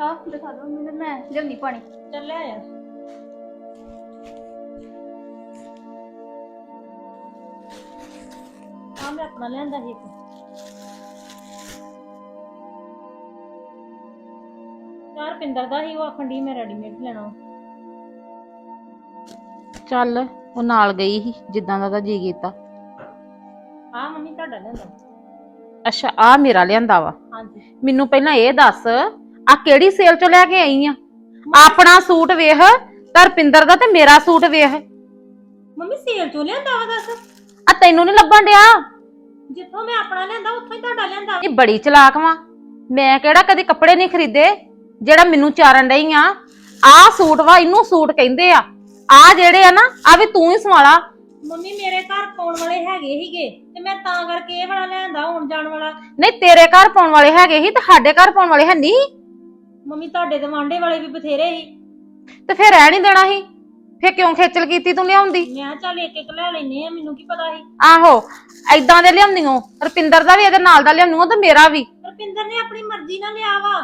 ਆ ਦਿਖਾ ਦਿਓ ਮੈਨੂੰ ਮੈਂ ਲਿਆਉਣੀ ਪਾਣੀ। ਚੱਲ ਲੈ ਆ ਆ ਮੈਂ ਆਪਣਾ ਲਿਆਂਦਾ ਸੀ ਇੱਕ। ਯਾਰ ਪਿੰਦਰ ਦਾ ਹੀ ਉਹ ਆਖਣ ਦੀ ਮੈਂ ਰੈਡੀਮੇਡ ਲੈਣਾ। ਚੱਲ ਉਹ ਨਾਲ ਗਈ ਸੀ ਜਿੱਦਾਂ ਦਾ ਉਹਦਾ ਜੀ ਕੀਤਾ। ਆ ਮੰਮੀ ਤੁਹਾਡਾ ਲਿਆਂਦਾ। ਅੱਛਾ ਆ ਮੇਰਾ ਲਿਆਂਦਾ ਵਾ। ਹਾਂਜੀ। ਮੈਨੂੰ ਪਹਿਲਾਂ ਇਹ ਦੱਸ ਆ ਕਿਹੜੀ ਸੇਲ ਚੋਂ ਲੈ ਕੇ ਆਈ ਆ? ਆਪਣਾ ਸੂਟ ਵੇਖ ਤਰਪਿੰਦਰ ਦਾ ਤੇ ਮੇਰਾ ਸੂਟ ਵੇਖ। ਮੰਮੀ ਸੇਲ ਚੋਂ ਲਿਆਂਦਾ ਵਾ ਦੱਸ? ਆ ਤੈਨੂੰ ਨਹੀਂ ਲੱਭਣ ਡਿਆ? ਜਿੱਥੋਂ ਮੈਂ ਆਪਣਾ ਲਿਆਂਦਾ ਉੱਥੋਂ ਹੀ ਤੁਹਾਡਾ ਲਿਆਂਦਾ ਇਹ ਬੜੀ ਚਲਾਕ ਵਾਂ। ਮੈਂ ਕਿਹੜਾ ਕਦੀ ਕੱਪੜੇ ਨਹੀਂ ਖਰੀਦੇ? ਜਿਹੜਾ ਮੈਨੂੰ ਚਾਰਨ ਡਈ ਆ ਆਹ ਸੂਟ ਵਾ ਇਹਨੂੰ ਸੂਟ ਕਹਿੰਦੇ ਆ। ਆ ਜਿਹੜੇ ਆ ਨਾ ਆ ਵੀ ਤੂੰ ਹੀ ਸਵਾਲਾ ਮੰਮੀ ਮੇਰੇ ਘਰ ਪਾਉਣ ਵਾਲੇ ਹੈਗੇ ਹੀਗੇ ਤੇ ਮੈਂ ਤਾਂ ਕਰਕੇ ਇਹ ਵਾਲਾ ਲਿਆਂਦਾ ਆਉਣ ਜਾਣ ਵਾਲਾ। ਨਹੀਂ ਤੇਰੇ ਘਰ ਪਾਉਣ ਵਾਲੇ ਹੈਗੇ ਸੀ ਤੇ ਸਾਡੇ ਘਰ ਪਾਉਣ ਵਾਲੇ ਹੈ ਨਹੀਂ। ਮੰਮੀ ਤੁਹਾਡੇ ਦੇ ਵਾਂਡੇ ਵਾਲੇ ਵੀ ਬਥੇਰੇ ਸੀ। ਤੇ ਫਿਰ ਰਹਿ ਨਹੀਂ ਦੇਣਾ ਸੀ। ਫੇਰ ਕਿਉਂ ਖੇਚਲ ਕੀਤੀ ਤੂੰ ਲਿਆਉਂਦੀ? ਮੈਂ ਕਿਹਾ ਚੱਲ ਇੱਕ ਇੱਕ ਲੈ ਲੈਨੇ ਆ ਮੈਨੂੰ ਕੀ ਪਤਾ ਸੀ। ਆਹੋ ਐਦਾਂ ਦੇ ਲਿਆਉਂਦੀਆਂ ਰਪਿੰਦਰ ਦਾ ਵੀ ਇਹਦੇ ਨਾਲ ਦਾ ਲਿਆਉਂਦੀਆਂ ਤੇ ਮੇਰਾ ਵੀ। ਰੁਪਿੰਦਰ ਨੇ ਆਪਣੀ ਮਰਜ਼ੀ ਨਾਲ ਲਿਆ ਵਾ।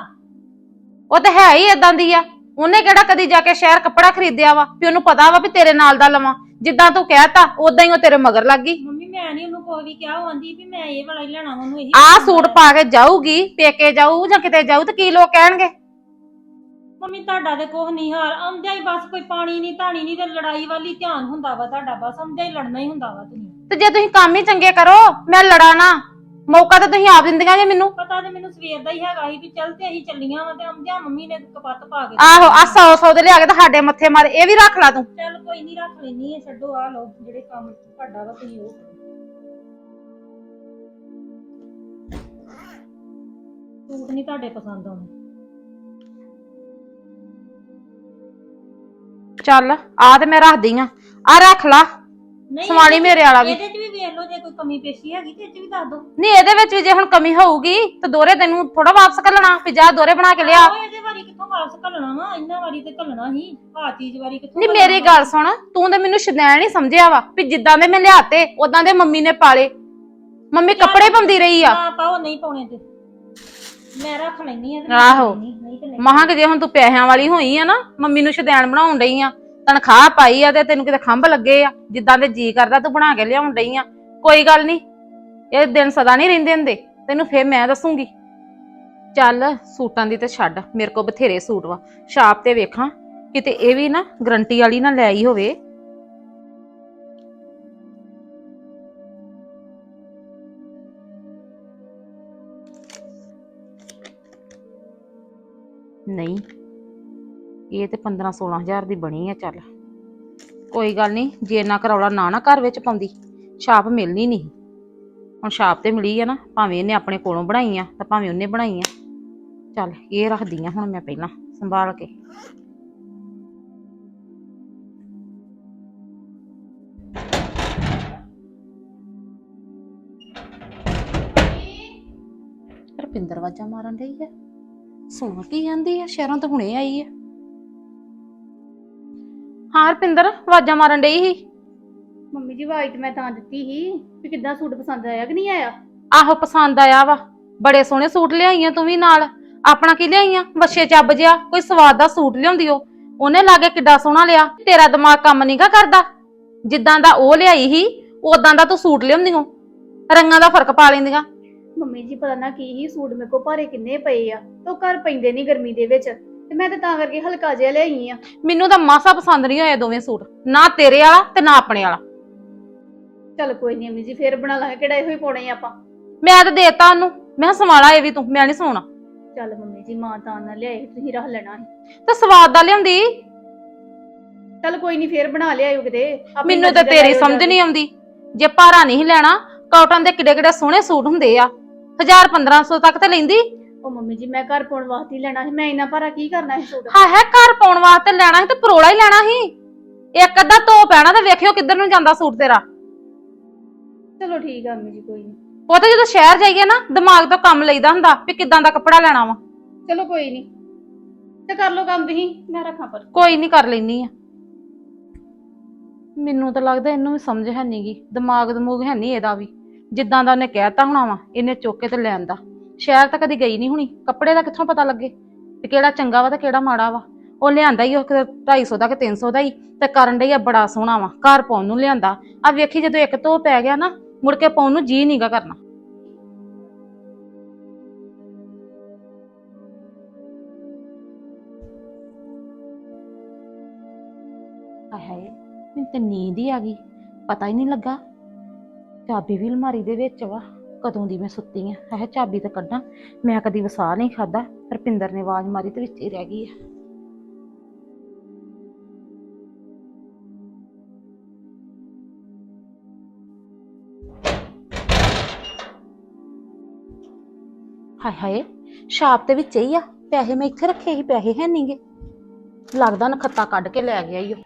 ਉਹ ਤਾਂ ਹੈ ਹੀ ਏਦਾਂ ਦੀ ਆ। ਉਹਨੇ ਕਿਹੜਾ ਕਦੀ ਜਾ ਕੇ ਸ਼ਹਿਰ ਕੱਪੜਾ ਖਰੀਦਿਆ ਵਾ? ਵੀ ਉਹਨੂੰ ਪਤਾ ਵਾ ਵੀ ਤੇਰੇ ਨਾਲ ਦਾ ਲਵਾਂ। ਜਿੱਦਾਂ ਤੂੰ ਕਹਿਤਾ ਉਦਾਂ ਹੀ ਉਹ ਤੇਰੇ ਮਗਰ ਲੱਗ ਗਈ। ਮੰਮੀ ਮੈਂ ਨਹੀਂ ਉਹਨੂੰ ਕੋਈ ਵੀ ਕਿਹਾ ਉਹ ਆਂਦੀ ਵੀ ਮੈਂ ਇਹ ਵਾਲਾ ਹੀ ਲੈਣਾ ਉਹਨੂੰ ਇਹੀ ਆਹ ਸੂਟ। ਪਾ ਕੇ ਜਾਊਗੀ ਪੇਕੇ ਜਾਊ ਜਾਂ ਕਿਤੇ ਜਾਊ ਤੇ ਕੀ ਲੋਕ ਕਹਿਣਗੇ? ਮੰਮੀ ਤੁਹਾਡਾ ਤੇ ਕੁਛ ਨਹੀਂ ਹਾਲ। ਆਉਂਦਿਆਂ ਹੀ ਬਸ ਕੋਈ ਪਾਣੀ ਨਹੀਂ ਧਾਣੀ ਨਹੀਂ ਤੇ ਲੜਾਈ ਵਾਲੀ ਧਿਆਨ ਹੁੰਦਾ ਵਾ ਤੁਹਾਡਾ। ਬਸ ਆਉਂਦਿਆਂ ਹੀ ਲੜਨਾ ਹੀ ਹੁੰਦਾ ਵਾ ਤੁਸੀਂ। ਤੇ ਜੇ ਤੁਸੀਂ ਕੰਮ ਹੀ ਚੰਗੇ ਕਰੋ ਮੈਂ ਲੜਾ ਨਾ। ਮੌਕਾ ਤਾਂ ਤੁਸੀਂ ਆਪ ਦਿੰਦੀਆਂ ਜੇ ਮੈਨੂੰ। ਪਤਾ ਤੇ ਮੈਨੂੰ ਸਵੇਰ ਦਾ ਹੀ ਹੈਗਾ ਸੀ ਵੀ ਚੱਲ ਤੇ ਅਸੀਂ ਚੱਲੀਆਂ ਵਾ ਤੇ ਆਉਂਦਿਆਂ ਮੰਮੀ ਨੇ ਕਪੱਤ ਪਾ ਕੇ ਆਹੋ ਆ ਸੌ ਸੌ ਦੇ ਲਿਆ ਕੇ ਤਾਂ ਸਾਡੇ ਮੱਥੇ ਮਾਰ ਇਹ ਵੀ ਰੱਖ ਲਾ ਤੂੰ। ਚੱਲ ਕੋਈ ਨਹੀਂ ਰੱਖ ਲੈਣੀ ਹੈ ਛੱਡੋ ਆ ਲਓ ਜਿਹੜੇ ਕੰਮ ਤੁਹਾਡਾ ਵਾ ਤੁਸੀਂ ਉਹ। ਸੂਟ ਨਹੀਂ ਤੁਹਾਡੇ ਪਸੰਦ ਆਉਣੇ। ਚੱਲ ਆ ਤੇ ਮੈਂ ਰੱਖਦੀ ਆ। ਆ ਰੱਖ ਲਾ। ਨਹੀਂ ਸਵਾਲੀ ਮੇਰੇ ਵਾਲਾ ਵੀ। ਇਹਦੇ 'ਚ ਕੋਈ ਕਮੀ ਪੇਸ਼ੀ ਹੈਗੀ ਤੇ ਇਹ 'ਚ ਵੀ ਦੱਸ ਦਿਓ ਨਹੀਂ ਇਹਦੇ ਵਿੱਚ ਵੀ ਜੇ ਹੁਣ ਕਮੀ ਹੋਊਗੀ ਤਾਂ ਦੋਰੇ ਤੈਨੂੰ ਥੋੜਾ ਵਾਪਸ ਕਰਨਾ ਵੀ ਜਾ ਦੋਰੇ ਬਣਾ ਕੇ ਲਿਆ। ਆਹੋ, ਇਹਦੇ ਵਾਰੀ ਕਿੱਥੋਂ ਵਾਪਸ ਘੱਲਣਾ ਵਾ? ਇੰਨਾ ਵਾਰੀ ਤੇ ਘੱਲਣਾ ਹੀ ਆ ਚੀਜ਼ ਵਾਰੀ ਕਿੱਥੋਂ ਨਹੀਂ ਘੱਲਣਾ ਮੇਰੀ? ਗੱਲ ਸੁਣ ਤੂੰ ਤੇ ਮੈਨੂੰ ਸ਼ਦੈਣ ਹੀ ਸਮਝਿਆ ਵਾ ਵੀ ਜਿੱਦਾਂ ਦੇ ਮੈਂ ਲਿਆਤੇ ਉਦਾਂ ਦੇ ਮੰਮੀ ਨੇ ਪਾਲੇ। ਮੰਮੀ ਕੱਪੜੇ ਪਾਉਂਦੀ ਰਹੀ ਆ। ਨਾ ਪਾਓ ਨਹੀਂ ਪਾਉਣੇ ਤੇ। ਮੈਂ ਰੱਖ ਲੈਣੀ ਆ ਤੇ ਮੈਂ ਆਹੋ। ਲੈਣੀ, ਨਹੀਂ ਤੇ ਨਹੀਂ। ਮਹਾਂ ਕਿ ਜੇ ਹੁਣ ਤੂੰ ਪੈਸਿਆਂ ਵਾਲੀ ਹੋਈ ਆ ਨਾ ਮੰਮੀ ਨੂੰ ਸ਼ਦੈਣ ਬਣਾਉਣ ਡਈ ਆ ਤਨਖਾਹ ਪਾਈ ਆ ਤੇ ਤੈਨੂੰ ਕਿਤੇ ਖੰਭ ਲੱਗੇ ਆ ਜਿੱਦਾਂ ਦੇ ਜੀ ਕਰਦਾ ਤੂੰ ਬਣਾ ਕੇ ਲਿਆਉਣ ਡਈ ਆ। ਕੋਈ ਗੱਲ ਨਹੀਂ, ਇਹ ਦਿਨ ਸਦਾ ਨਹੀਂ ਰਹਿੰਦੇ ਹੁੰਦੇ, ਤੈਨੂੰ ਫੇਰ ਮੈਂ ਦੱਸੂਗੀ। ਚੱਲ ਸੂਟਾਂ ਦੀ ਤੇ ਛੱਡ, ਮੇਰੇ ਕੋਲ ਬਥੇਰੇ ਸੂਟ ਵਾ। ਸ਼ਾਪ ਤੇ ਵੇਖਾਂ, ਕਿਤੇ ਇਹ ਵੀ ਨਾ ਗਰੰਟੀ ਵਾਲੀ ਨਾ ਲੈ ਆਈ ਹੋਵੇ। ਨਹੀਂ, ਇਹ ਤੇ 15 16000 ਦੀ ਬਣੀ ਆ, ਚੱਲ। ਕੋਈ ਗੱਲ ਨਹੀਂ, ਜੇ ਨਾ ਕਰੌਲਾ ਨਾ ਨਾ ਘਰ ਵਿੱਚ ਪਾਉਂਦੀ। ਛਾਪ ਮਿਲਣੀ ਨਹੀਂ ਹੁਣ ਛਾਪ ਤੇ ਮਿਲੀ ਆ ਨਾ, ਭਾਵੇਂ ਇਹਨੇ ਆਪਣੇ ਕੋਲੋਂ ਬਣਾਈ ਆ ਤਾਂ ਭਾਵੇਂ ਉਹਨੇ ਬਣਾਈ ਆ ਚੱਲ, ਇਹ ਰੱਖਦੀ ਆ ਹੁਣ ਮੈਂ ਪਹਿਲਾਂ, ਸੰਭਾਲ ਕੇ। ਰਪਿੰਦਰ ਵਾਜਾ ਮਾਰਨ ਡਈ ਆ। ਸੁਣ ਕੀ ਜਾਂਦੀ ਆ, ਸ਼ਹਿਰੋਂ ਤਾਂ ਹੁਣੇ ਆਈ ਆ। ਹਾਂ ਰਪਿੰਦਰ, ਵਾਜਾ ਮਾਰਨ ਡਈ ਸੀ। ਮੰਮੀ ਜੀ ਤੇ ਮੈਂ ਤਾਂ ਦਿੱਤੀ ਸੀ ਵੀ ਕਿੱਦਾਂ ਸੂਟ ਪਸੰਦ ਆਇਆ ਕਿ ਨਹੀਂ ਆਇਆ? ਆਹੋ ਪਸੰਦ ਆਇਆ ਵਾ। ਬੜੇ ਸੋਹਣੇ ਸੂਟ ਲਿਆਈਆਂ ਤੂੰ ਵੀ ਨਾਲ। ਆਪਣਾ ਕੀ ਲਿਆਈਆਂ? ਬੱਛੇ ਚੱਬ ਜਿਆ ਕੋਈ ਸਵਾਦ ਦਾ ਸੂਟ ਲਿਆਉਂਦੀ ਉਹ। ਉਹਨੇ ਲਾਗੇ ਕਿੱਡਾ ਸੋਹਣਾ ਲਿਆ। ਤੇਰਾ ਦਿਮਾਗ ਕੰਮ ਨਹੀਂਗਾ ਕਰਦਾ। ਜਿੱਦਾਂ ਦਾ ਉਹ ਲਿਆਈ ਸੀ ਉਦਾਂ ਦਾ ਤੂੰ ਸੂਟ ਲਿਆਉਂਦੀ ਹੋ। ਰੰਗਾਂ ਦਾ ਫ਼ਰਕ ਪਾ ਲੈਂਦੀਆਂ। ਮੰਮੀ ਜੀ ਪਤਾ ਨਾ ਕੀ ਹੀ ਸੂਟ ਮੇਰੇ ਕੋ ਭਾਰੇ ਕਿੰਨੇ ਪਏ ਆ। ਤੇ ਘਰ ਪੈਂਦੇ ਨਹੀਂ ਗਰਮੀ ਦੇ ਵਿੱਚ। ਤੇ ਮੈਂ ਤਾਂ ਤਾਂ ਕਰਕੇ ਹਲਕਾ ਜਿਹਾ ਲਿਆਈ ਆ। ਮੈਨੂੰ ਤਾਂ ਮਾਸਾ ਪਸੰਦ ਨਹੀਂ ਹੋਏ ਦੋਵੇਂ ਸੂਟ। ਨਾ ਤੇਰੇ ਵਾਲਾ ਤੇ ਨਾ ਆਪਣੇ ਵਾਲਾ। ਚੱਲ ਕੋਈ ਨਹੀਂ ਮੰਮੀ ਜੀ ਫੇਰ ਬਣਾ ਲਾਂਗੇ ਕਿਹੜਾ ਇਹੋ ਹੀ ਪਾਉਣੇ ਆ ਆਪਾਂ। ਮੈਂ ਤਾਂ ਦੇਤਾ ਉਹਨੂੰ ਮੈਂ ਸਵਾਲਾ ਇਹ ਵੀ ਤੂੰ ਮੈਂ ਨਹੀਂ ਸਵਾਉਣਾ ਚੱਲ ਮੰਮੀ ਜੀ ਮਾਂ ਤਾਂ ਨਾ ਲਿਆਏ ਤੁਸੀਂ ਰੱਖ ਲੈਣਾ ਸੀ। ਤੇ ਸਵਾਦ ਦਾ ਲਿਆਉਂਦੀ? ਚੱਲ ਕੋਈ ਨਹੀਂ ਫੇਰ ਬਣਾ ਲਿਆਇਓ ਕਿਤੇ। ਆਪਣੀ ਮੈਨੂੰ ਮਰਜ਼ੀ ਤਾਂ ਦਾ ਤੇਰੀ ਲਿਆਇਓ ਸਮਝ ਨਹੀਂ ਆਉਂਦੀ। ਜੇ ਭਾਰਾ ਨਹੀਂ ਲੈਣਾ ਕਾਟਨ ਦੇ ਕਿੱਡੇ ਕਿੱਡੇ ਸੋਹਣੇ ਸੂਟ ਹੁੰਦੇ ਆ। 1000 1500 ਤੱਕ ਤੇ ਲੈਂਦੀ। ਉਹ ਮੰਮੀ ਜੀ ਮੈਂ ਘਰ ਪਾਉਣ ਵਾਸਤੇ ਹੀ ਲੈਣਾ ਸੀ ਮੈਂ ਇੰਨਾ ਭਾਰਾ ਕੀ ਕਰਨਾ ਸੀ ਸੂਟ? ਹਾਂ ਹੈ ਘਰ ਪਾਉਣ ਵਾਸਤੇ ਲੈਣਾ ਸੀ ਤੇ ਪਰੋਲਾ ਹੀ ਲੈਣਾ ਸੀ। ਇੱਕ ਅੱਧਾ ਧੋ ਪੈਣਾ ਤੇ ਵੇਖਿਓ ਕਿੱਧਰ ਨੂੰ ਜਾਂਦਾ ਸੂਟ ਤੇਰਾ। ਚਲੋ ਠੀਕ ਆ ਜੀ ਕੋਈ ਨਹੀਂ ਉਹ ਤਾਂ ਜਦੋਂ ਸ਼ਹਿਰ ਜਾਈਏ ਨਾ ਦਿਮਾਗ ਤੋਂ ਕੰਮ ਲਈਦਾ ਹੁੰਦਾ ਵੀ ਕਿੱਦਾਂ ਦਾ ਕੱਪੜਾ ਲੈਣਾ ਵਾ। ਚਲੋ ਕੋਈ ਨਹੀਂ ਤੇ ਕਰ ਲਓ ਕੰਮ ਤੁਸੀਂ ਮੈਂ ਰੱਖਾਂ ਪਰ ਕੋਈ ਨਹੀਂ ਕਰ ਲੈਨੀ ਆ। ਮੈਨੂੰ ਤਾਂ ਲੱਗਦਾ ਇਹਨੂੰ ਵੀ ਸਮਝ ਹੈ ਨਹੀਂਗੀ ਦਿਮਾਗ ਦਮੂਗ ਹੈ ਨਹੀਂ ਇਹਦਾ ਵੀ। ਜਿੱਦਾਂ ਦਾ ਉਹਨੇ ਕਹਿਤਾ ਹੋਣਾ ਵਾ ਇਹਨੇ ਚੁੱਕ ਕੇ ਤੇ ਲੈਣ ਦਾ। ਸ਼ਹਿਰ ਤਾਂ ਕਦੀ ਗਈ ਨਹੀਂ ਹੁਣੀ ਕੱਪੜੇ ਦਾ ਕਿੱਥੋਂ ਪਤਾ ਲੱਗੇ? ਤੇ ਕਿਹੜਾ ਚੰਗਾ ਵਾ ਤੇ ਕਿਹੜਾ ਮਾੜਾ ਵਾ। ਉਹ ਲਿਆਂਦਾ ਹੀ ਉਹ 250 ਦਾ ਕਿ 300 ਦਾ ਹੀ ਤੇ ਕਰਨ ਡਈ ਆ ਬੜਾ ਸੋਹਣਾ ਵਾ ਘਰ ਪਾਉਣ ਨੂੰ ਲਿਆਂਦਾ। ਆ ਵੇਖੀ ਜਦੋਂ ਇੱਕ ਧੋ ਪੈ ਗਿਆ ਨਾ ਮੁੜ ਕੇ ਪਾਉਣ ਨੂੰ ਜੀ ਨਹੀਂਗਾ ਕਰਨਾ। ਹਾਏ ਮੈਨੂੰ ਤੇ ਨੀਂਦ ਹੀ ਆ ਗਈ, ਪਤਾ ਹੀ ਨਹੀਂ ਲੱਗਾ। ਚਾਬੀ ਵੀ ਅਲਮਾਰੀ ਦੇ ਵਿੱਚ ਵਾ, ਕਦੋਂ ਦੀ ਮੈਂ ਸੁੱਤੀ ਆ। ਹੈ ਚਾਬੀ ਤਾਂ ਕੱਢਾਂ, ਮੈਂ ਕਦੀ ਵਸਾ ਨਹੀਂ ਖਾਦਾ ਰਪਿੰਦਰ ਨੇ ਆਵਾਜ਼ ਮਾਰੀ ਤੇ ਵਿੱਚ ਹੀ ਰਹਿ ਗਈ ਆ। ਹਾਏ ਹਾਏ, ਸ਼ਾਪ ਦੇ ਵਿੱਚ ਹੀ ਆ, ਪੈਸੇ ਮੈਂ ਇੱਥੇ ਰੱਖੇ ਸੀ, ਪੈਸੇ ਹੈ ਨਹੀਂਗੇ ਲੱਗਦਾ ਨਖੱਤਾ ਕੱਢ ਕੇ ਲੈ ਗਿਆ ਈ ਓ।